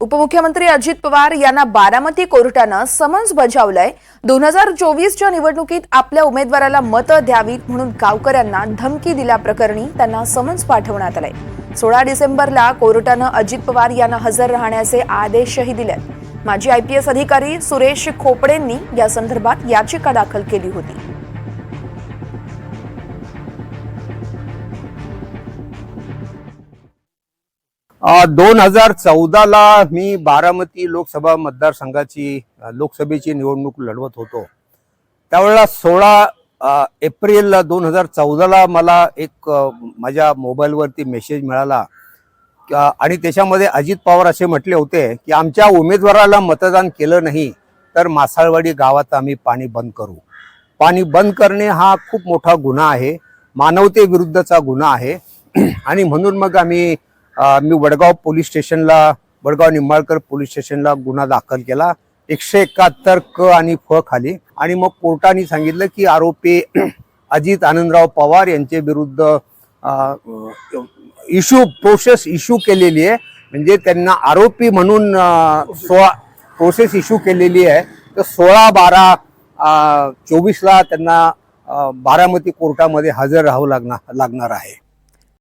उपमुख्यमंत्री अजित पवार यांना बारामती कोर्टानं समन्स बजावलंय. दोन हजार चोवीसच्या निवडणुकीत आपल्या उमेदवाराला मतं द्यावीत म्हणून गावकऱ्यांना धमकी दिल्याप्रकरणी त्यांना समन्स पाठवण्यात आलंय. सोळा डिसेंबरला कोर्टानं अजित पवार यांना हजर राहण्याचे आदेशही दिलेत. माजी आयपीएस अधिकारी सुरेश खोपडेंनी या संदर्भात याचिका दाखल केली होती. दोन हजार चौदाला मी बारामती लोकसभा मतदारसंघाची लोकसभेची निवडणूक लढवत होतो. त्यावेळेला सोळा एप्रिल दोन हजार चौदाला मला एक माझ्या मोबाईलवरती मेसेज मिळाला. आणि त्याच्यामध्ये अजित पवार असे म्हटले होते की आमच्या उमेदवाराला मतदान केलं नाही तर मासाळवाडी गावात आम्ही पाणी बंद करू. पाणी बंद करणे हा खूप मोठा गुन्हा आहे. मानवतेविरुद्धचा गुन्हा आहे. आणि म्हणून मग आम्ही मी वडगाव पोलीस स्टेशनला वडगाव निंबाळकर पोलीस स्टेशनला गुन्हा दाखल केला. एकशे एकाहत्तर क आणि फ खाली. आणि मग कोर्टाने सांगितलं की आरोपी अजित आनंदराव पवार यांचे विरुद्ध इश्यू प्रोसेस इश्यू केलेली आहे. म्हणजे त्यांना आरोपी म्हणून सोळा प्रोसेस इश्यू केलेली आहे. तर सोळा बारा चोवीसला त्यांना बारामती कोर्टामध्ये हजर राहावं लागणार लागणार आहे.